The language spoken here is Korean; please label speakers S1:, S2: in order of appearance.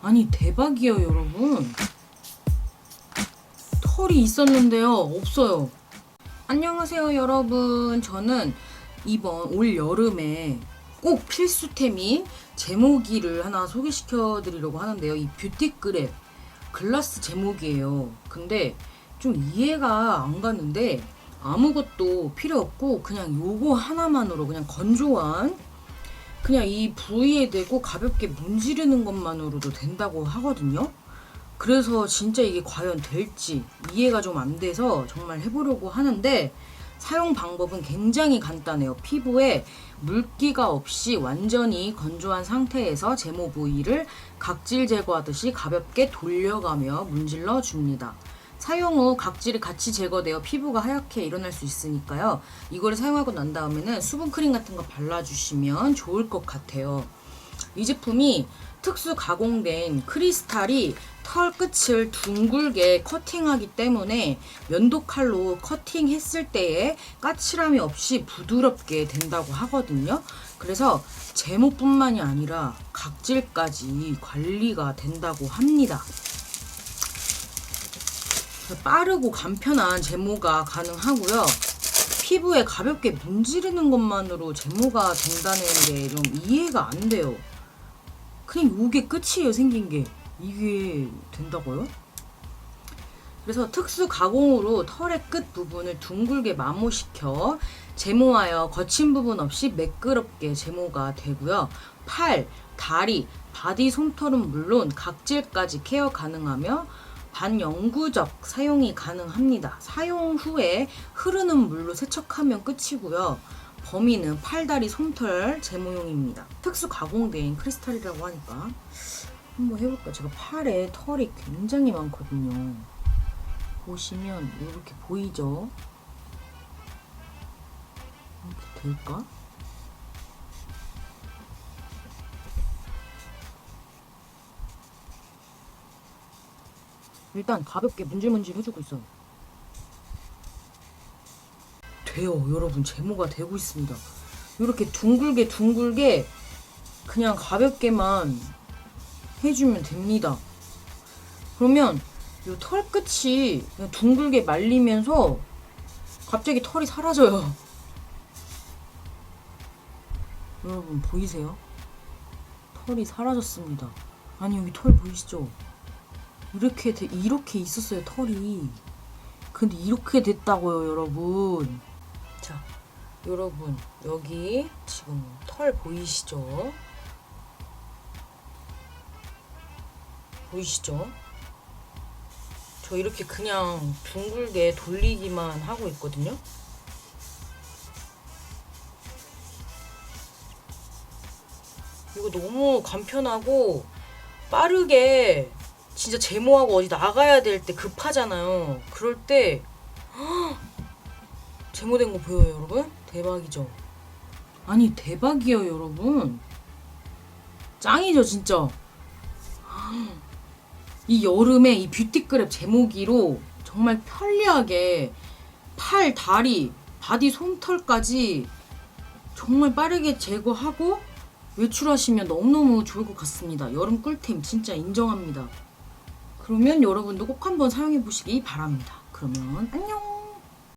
S1: 아니 대박이에요 여러분. 털이 있었는데요. 없어요. 안녕하세요 여러분. 저는 이번 올 여름에 꼭 필수템인 제모기를 하나 소개시켜 드리려고 하는데요. 이 뷰티그랩 글라스 제모기예요. 근데 좀 이해가 안 가는데 아무것도 필요 없고 그냥 요거 하나만으로 그냥 건조한 그냥 이 부위에 대고 가볍게 문지르는 것만으로도 된다고 하거든요. 그래서 진짜 이게 과연 될지 이해가 좀 안 돼서 정말 해보려고 하는데 사용 방법은 굉장히 간단해요. 피부에 물기가 없이 완전히 건조한 상태에서 제모 부위를 각질 제거하듯이 가볍게 돌려가며 문질러 줍니다. 사용 후 각질이 같이 제거되어 피부가 하얗게 일어날 수 있으니까요. 이거를 사용하고 난 다음에는 수분 크림 같은 거 발라주시면 좋을 것 같아요. 이 제품이 특수 가공된 크리스탈이 털 끝을 둥글게 커팅하기 때문에 면도 칼로 커팅했을 때에 까칠함이 없이 부드럽게 된다고 하거든요. 그래서 제모뿐만이 아니라 각질까지 관리가 된다고 합니다. 빠르고 간편한 제모가 가능하고요. 피부에 가볍게 문지르는 것만으로 제모가 된다는 게 좀 이해가 안 돼요. 그냥 이게 끝이에요, 생긴 게. 이게 된다고요? 그래서 특수 가공으로 털의 끝 부분을 둥글게 마모시켜 제모하여 거친 부분 없이 매끄럽게 제모가 되고요. 팔, 다리, 바디 솜털은 물론 각질까지 케어 가능하며 반영구적 사용이 가능합니다. 사용 후에 흐르는 물로 세척하면 끝이고요. 범위는 팔다리 솜털 제모용입니다. 특수 가공된 크리스탈이라고 하니까 한번 해볼까? 제가 팔에 털이 굉장히 많거든요. 보시면 이렇게 보이죠? 이렇게 될까? 일단 가볍게 문질문질 해주고 있어요. 돼요, 여러분. 제모가 되고 있습니다. 이렇게 둥글게 둥글게 그냥 가볍게만 해주면 됩니다. 그러면 이 털 끝이 그냥 둥글게 말리면서 갑자기 털이 사라져요. 여러분 보이세요? 털이 사라졌습니다. 아니 여기 털 보이시죠? 이렇게 돼- 이렇게 있었어요 털이. 근데 이렇게 됐다고요 여러분. 자 여러분 여기 지금 털 보이시죠? 보이시죠? 저 이렇게 그냥 둥글게 돌리기만 하고 있거든요. 이거 너무 간편하고 빠르게 진짜 제모하고 어디 나가야 될 때 급하잖아요. 그럴 때 헉! 제모된 거 보여요, 여러분? 대박이죠? 아니, 대박이에요, 여러분. 짱이죠, 진짜. 이 여름에 이 뷰티그랩 제모기로 정말 편리하게 팔, 다리, 바디 솜털까지 정말 빠르게 제거하고 외출하시면 너무너무 좋을 것 같습니다. 여름 꿀템 진짜 인정합니다. 그러면 여러분도 꼭 한번 사용해 보시기 바랍니다. 그러면 안녕!